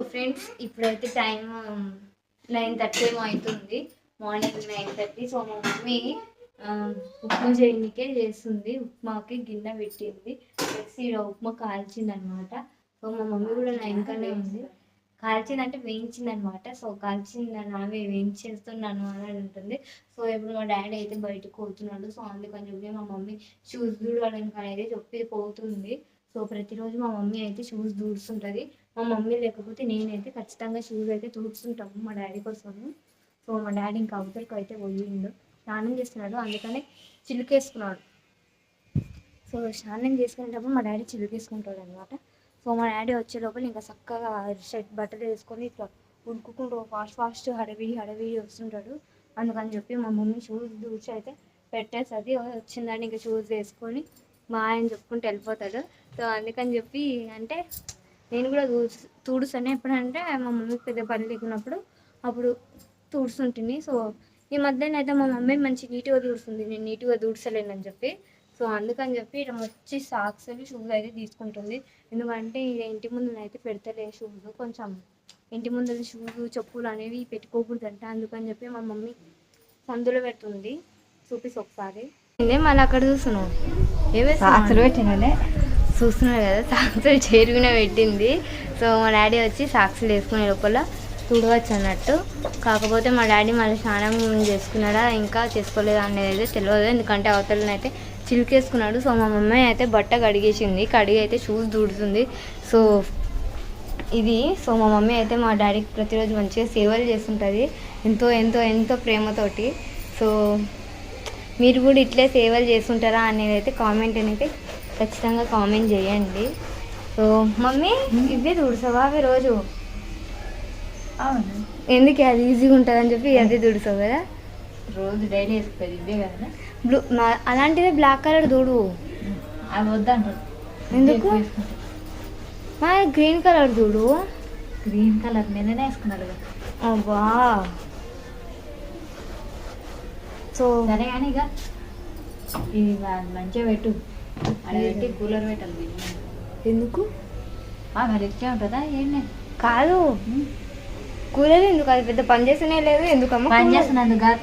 Friends ఇప్పుడైతే time nine thirty ఏమో అవుతుంది మార్నింగ్ నైన్ థర్టీ. సో మా మమ్మీ ఉప్మా చేయడానికే చేస్తుంది. ఉప్మాకి గిన్నె పెట్టింది. నెక్స్ట్ ఈడ ఉప్మా కాల్చింది అనమాట సో మా మమ్మీ కూడా నైన్ కనే ఉంది. కాల్చిందంటే వేయించింది అనమాట సో కాల్చిందని ఆమె వేయించేస్తున్నాను అని ఉంటుంది సో ఇప్పుడు మా డాడీ అయితే బయటకు పోతున్నాడు. సో అందుకని చెప్పి మా మమ్మీ షూస్ దూడడానికి అనేది చెప్పి పోతుంది. సో ప్రతిరోజు మా మమ్మీ అయితే షూస్ దూడుస్తుంటుంది మా మమ్మీ లేకపోతే నేనైతే ఖచ్చితంగా షూస్ అయితే తూడుస్తుంటాము మా డాడీ కోసము. సో మా డాడీ ఇంకా అవతలకు అయితే పోయిండు. స్నానం చేస్తున్నాడు. అందుకనే చిలుకేసుకున్నాడు. సో స్నానం చేసుకునేటప్పుడు మా డాడీ చిలుకేసుకుంటాడు అనమాట సో మా డాడీ వచ్చే లోపల ఇంకా చక్కగా షర్ట్ బట్టలు వేసుకొని ఇట్లా ఉడుకుకుంటూ ఫాస్ట్ ఫాస్ట్ హడవిడి హడవిడి వస్తుంటాడు. అందుకని చెప్పి మా మమ్మీ షూస్ దూచి అయితే పెట్టేస్తుంది. వచ్చిందని ఇంకా షూస్ వేసుకొని మా ఆయన చెప్పుకుంటూ వెళ్ళిపోతాడు. సో అందుకని చెప్పి అంటే నేను కూడా తూడ్స్ తూడుస్తాను ఎప్పుడంటే మా మమ్మీ పెద్ద పని లేకున్నప్పుడు అప్పుడు తూడుస్తుంటుంది. సో ఈ మధ్యన అయితే మా మమ్మీ మంచి నీట్గా తూడుస్తుంది. నేను నీట్గా తూడ్చలేనని చెప్పి. సో అందుకని చెప్పి ఇక్కడ వచ్చి సాక్స్ అవి షూస్ అయితే తీసుకుంటుంది. ఎందుకంటే ఇంటి ముందు అయితే పెడతలే షూస్. కొంచెం ఇంటి ముందు షూస్ చెప్పులు అనేవి పెట్టుకోకూడదంట. అందుకని చెప్పి మా మమ్మీ సందులో పెడుతుంది. చూపిసి ఒకసారి. ఏంది? మళ్ళీ అక్కడ చూస్తున్నావు. సాక్సులు ఏమే పెట్టినలే చూస్తున్నారు కదా సాక్సులు చేరుకునే పెట్టింది. సో మా డాడీ వచ్చి సాక్సులు వేసుకునే లోపల తుడవచ్చు అన్నట్టు. కాకపోతే మా డాడీ మళ్ళీ స్నానం చేసుకున్నాడా ఇంకా చేసుకోలేదా అనేది అయితే తెలియదు ఎందుకంటే అవతలనైతే చిలికేసుకున్నాడు. సో మా మమ్మీ అయితే బట్ట కడిగేసింది. కడిగి అయితే షూస్ దూడుతుంది. సో ఇది సో మా మమ్మీ అయితే మా డాడీకి ప్రతిరోజు మంచిగా సేవలు చేస్తుంటుంది. ఎంతో ఎంతో ఎంతో ప్రేమతోటి. సో మీరు కూడా ఇట్లే సేవలు చేస్తుంటారా అనేది అయితే కామెంట్ అనేది ఖచ్చితంగా కామెంట్ చేయండి. సో మమ్మీ ఇవే తుడుసావా అవి రోజు. అవును. ఎందుకు అది ఈజీగా ఉంటుందని చెప్పి అదే తుడుసావు కదా? రోజు డైలీ వేసుకుంటుంది ఇవే కదా? బ్లూ అలాంటిదే బ్లాక్ కలర్ తుడు అవి వద్దంటారు ఎందుకు? మా గ్రీన్ కలర్ తుడు గ్రీన్ కలర్ వేసుకున్నారు కదా. అబ్బా. సో సరే కానీ ఇక ఇది మంచిగా పెట్టు. పెట్టి కూలర్ పెట్టాలి. ఎందుకు? ఇచ్చే ఉంటుందా? ఏంటి కాదు. కూలర్ ఎందుకు? అది పెద్ద పని చేస్తూనే లేదు. ఎందుకమ్మా పని? చేస్తున్నందుకు కాదు.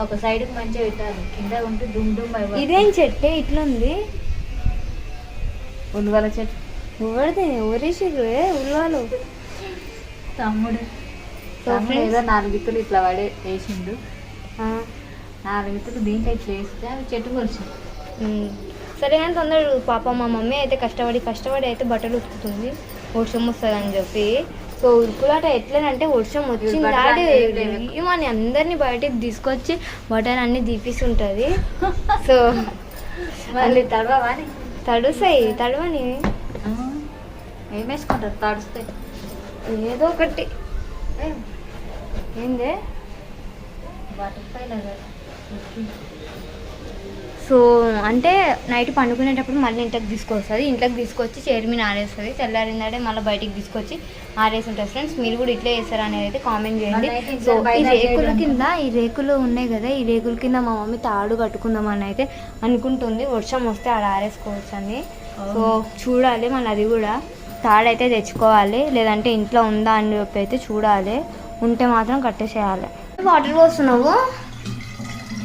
ఒక సైడ్ మంచిగా పెట్టాలి. కింద ఉంటే దుమ్ దుమ్. ఇదేం చెట్టే? ఇట్లా ఉంది ఉల్లిగల చెట్టు. ఎవరిది? ఎవరేసిర్రు ఏ ఉల్వాలు తమ్ముడు. తమ్ముడు ఏదో నాలుగు ఇత్తులు ఇట్లా పడే వేసిండు. ఆ, నాలుగు ఇత్తులు దీంట్లో ఇట్లా వేస్తే అవి చెట్టు ఉమ్. సరే కానీ తొందర పాప మా మమ్మీ అయితే కష్టపడి కష్టపడి అయితే బట్టలు ఉతుకుతుంది. వర్షం వస్తుంది అని చెప్పి. సో ఉరుకులాట ఎట్లనంటే వర్షం వచ్చింది బట్టలు దాడి. ఏమని అందరినీ బయటికి తీసుకొచ్చి బట్టలు అన్నీ తీపిస్తుంటుంది. సో మళ్ళీ తడవని తడుస్తాయి తడవని ఏం వేసుకుంటారు? తడుస్తాయి. ఏదో ఒకటి. ఏందే? బటర్ పైన సో అంటే నైట్ పండుకునేటప్పుడు మళ్ళీ ఇంట్లోకి తీసుకొస్తుంది. ఇంట్లోకి తీసుకొచ్చి చైర్ మీద ఆరేస్తుంది. తెల్లారిందంటే మళ్ళీ బయటికి తీసుకొచ్చి ఆరేసి ఉంటుంది ఫ్రెండ్స్ మీరు కూడా ఇట్లే చేస్తారా అనేది అయితే కామెంట్ చేయండి. సో ఈ రేకుల. కింద ఈ రేకులు ఉన్నాయి కదా ఈ రేకుల కింద మా మమ్మీ తాడు కట్టుకుందామని అయితే అనుకుంటుంది. వర్షం వస్తే ఆడ ఆరేసుకోవచ్చు అని. సో చూడాలి మన అది కూడా. తాడైతే తెచ్చుకోవాలి. లేదంటే ఇంట్లో ఉందా అని చెప్పి అయితే చూడాలి. ఉంటే మాత్రం కట్టేసేయాలి. వాటర్ పోస్తున్నావు?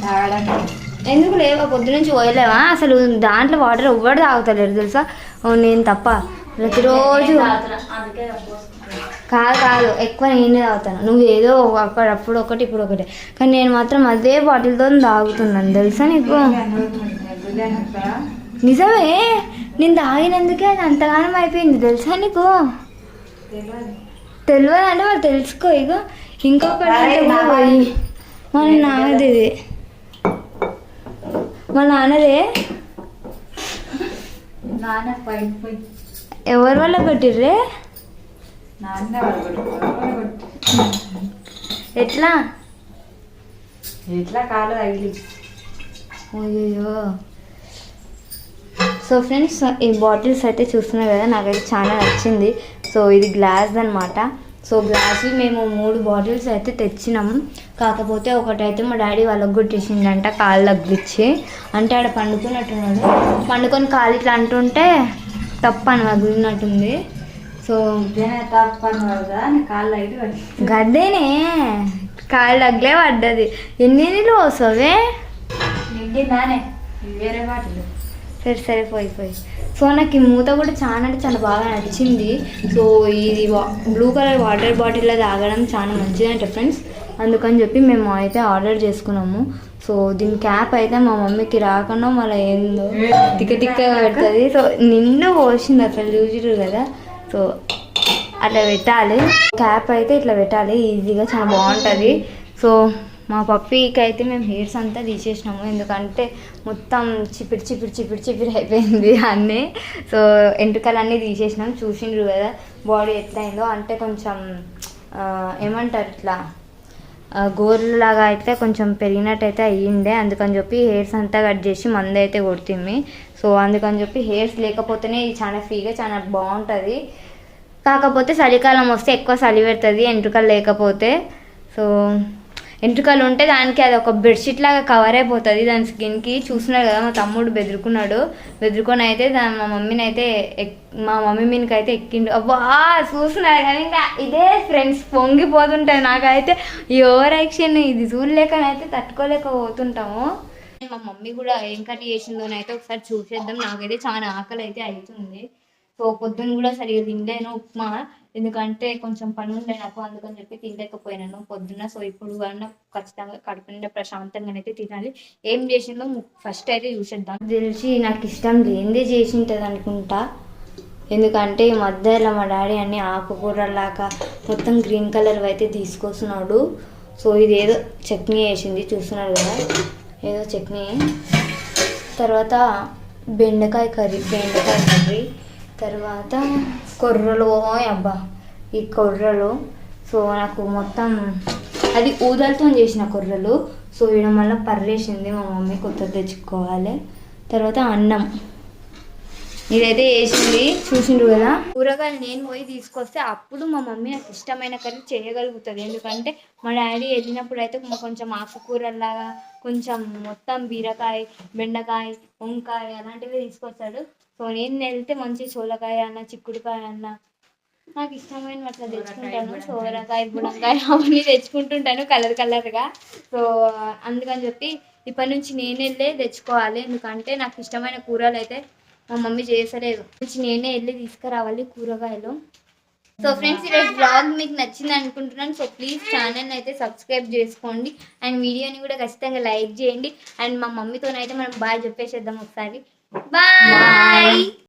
తాగడానికి. ఎందుకు లేవా? పొద్దు నుంచి పోయలేవా? అసలు దాంట్లో వాటర్ ఎవ్వడు తాగుతలేరు తెలుసా? నేను తప్ప. ప్రతిరోజు. కాదు కాదు. ఎక్కువ నేనే తాగుతాను. నువ్వు ఏదో అక్కడ అప్పుడు ఒకటి ఇప్పుడు ఒకటి. కానీ నేను మాత్రం అదే బాటిల్తో తాగుతున్నాను. తెలుసా నీకు? నిజమే. నేను తాగినందుకే అది అంతగానం అయిపోయింది. తెలుసా నీకు? తెలియదు అంటే మరి తెలుసుకో ఇక ఇంకొకటి పోయి. మన నాన్నది ఇది. మా నాన్నదే? నాన్న పైన పోయి. ఎవరి వల్ల నాన్న పడగొట్టు. ఎట్లా? ఎట్లా కాలు తగిలి. అయ్యో సో ఫ్రెండ్స్ ఈ బాటిల్స్ అయితే చూస్తున్నారు కదా నాకైతే చాలా నచ్చింది. సో ఇది గ్లాస్ అన్నమాట. సో గ్లాసులు మేము మూడు బాటిల్స్ అయితే తెచ్చినాము కాకపోతే ఒకటైతే మా డాడీ వాళ్ళకి కొట్టేసిండంట కాళ్ళు తగ్గిచ్చి అంటే ఆడ పండుకున్నట్టున్నాడు. పండుకొని కాలు ఇట్లా అంటుంటే తప్పని వదిలినట్టుంది. సో తప్పని కాళ్ళు గడ్డేనే. కాళ్ళు తగ్గలే పడ్డది. ఎన్ని నీళ్ళు వస్తావే వేరే వాటిలో సరే సరే పోయి పోయి. సో నాకు ఈ మూత కూడా చాలా అంటే చాలా బాగా నచ్చింది సో ఇది బ్లూ కలర్ వాటర్ బాటిల్లో తాగడం చాలా మంచిదంట ఫ్రెండ్స్ అందుకని చెప్పి మేము అయితే ఆర్డర్ చేసుకున్నాము. సో దీని క్యాప్ అయితే మా మమ్మీకి రాకుండా మళ్ళీ ఏందో తిక్క తిక్క పెడుతుంది. సో నిన్న పోసింది అసలు చూసిరు కదా. సో అట్లా పెట్టాలి. క్యాప్ అయితే ఇట్లా పెట్టాలి. ఈజీగా చాలా బాగుంటుంది. సో మా పప్పీకి అయితే మేము హెయిర్స్ అంతా తీసేసినాము. ఎందుకంటే మొత్తం చిపిడి చిపిడి చిపిడి చిపిడి అయిపోయింది అన్నీ. సో ఎంట్రుకలన్నీ తీసేసినాం. చూసిండ్రు కదా బాడీ ఎట్లయిందో అంటే కొంచెం ఏమంటారు ఇట్లా ఆ, గోర్లులాగా అయితే కొంచెం పెరిగినట్టయితే అయ్యిండే. అందుకని చెప్పి హెయిర్స్ అంతా కట్ చేసి మందు అయితే కొడుతుంది. సో అందుకని చెప్పి హెయిర్స్ లేకపోతేనే ఇది చాలా ఫ్రీగా చాలా బాగుంటుంది. కాకపోతే చలికాలం వస్తే ఎక్కువ చలి పెడుతుంది ఎంట్రుకలు లేకపోతే. సో వెంట్రుకలు ఉంటే దానికి అది ఒక బెడ్షీట్ లాగా కవర్ అయిపోతుంది. దాని స్కిన్కి చూస్తున్నారు కదా మా తమ్ముడు బెదురుకున్నాడు. బెదురుకొని అయితే దాని మా మమ్మీని అయితే ఎక్- మా మమ్మీ మీనికి అయితే ఎక్కిండు. అబ్బా చూస్తున్నారు కానీ ఇంకా ఇదే ఫ్రెండ్స్ పొంగిపోతుంటాయి నాకైతే ఈ ఓవర్ యాక్షన్ ఇది చూడలేకనైతే తట్టుకోలేకపోతుంటాము. మా మమ్మీ కూడా ఏం కర్రీ చేసిందోనైతే ఒకసారి చూసేద్దాం. నాకైతే చాలా ఆకలి అయితే అవుతుంది సో పొద్దున్న కూడా సరిగా తినలేను. ఉప్మా ఎందుకంటే కొంచెం పని ఉండే నాకు అందుకని చెప్పి తినలేకపోయినాను. పొద్దున్న సో ఇప్పుడు కన్నా ఖచ్చితంగా కడుపు నిండా ప్రశాంతంగా అయితే తినాలి. ఏం చేసిందో ఫస్ట్ అయితే చూసేద్దాం. తెలిసి నాకు ఇష్టం లేనిదే చేసి ఉంటుంది అనుకుంటా ఎందుకంటే ఈ మధ్యలో మా డాడీ అన్ని ఆకుకూరలాగా మొత్తం గ్రీన్ కలర్ అయితే తీసుకొస్తున్నాడు. సో ఇది ఏదో చట్నీ వేసింది చూస్తున్నారు కదా? ఏదో చట్నీ. తర్వాత బెండకాయ కర్రీ బెండకాయ కర్రీ. తర్వాత కొర్రలు ఓయ్ అబ్బా ఈ కొర్రలు. సో నాకు మొత్తం అది ఊదలతో చేసిన కొర్రలు. సో వేయడం వల్ల పర్రేసింది మా మమ్మీ కొత్త తెచ్చుకోవాలి. తర్వాత అన్నం. ఇదైతే వేసింది చూసిండ్రు కదా? కూరగాయలు నేను పోయి తీసుకొస్తే అప్పుడు మా మమ్మీ నాకు ఇష్టమైన కర్రీ చేయగలుగుతుంది. ఎందుకంటే మా డాడీ వెళ్ళినప్పుడు అయితే మా కొంచెం ఆకుకూరలాగా కొంచెం మొత్తం బీరకాయ బెండకాయ వంకాయ అలాంటివి తీసుకొస్తాడు. సో నేను వెళ్తే మంచి సోలకాయ అన్న చిక్కుడుకాయ అన్న. నాకు ఇష్టమైన అట్లా తెచ్చుకుంటాను. సోరకాయ బుడంకాయ అవన్నీ తెచ్చుకుంటుంటాను కలర్ కలర్గా. సో అందుకని చెప్పి ఇప్పటి నుంచి నేను వెళ్ళే తెచ్చుకోవాలి. ఎందుకంటే నాకు ఇష్టమైన కూరలు అయితే మా మమ్మీ చేసలేదు నుంచి నేనే వెళ్ళి తీసుకురావాలి కూరగాయలు. సో ఫ్రెండ్స్ ఈరోజు బ్లాగ్ మీకు నచ్చింది అనుకుంటున్నాను. సో ప్లీజ్ ఛానల్ అయితే సబ్స్క్రైబ్ చేసుకోండి. అండ్ వీడియోని కూడా ఖచ్చితంగా లైక్ చేయండి. అండ్ మా మమ్మీతోనైతే మనం బాయ్ చెప్పేసేద్దాం ఒకసారి. Bye. Bye.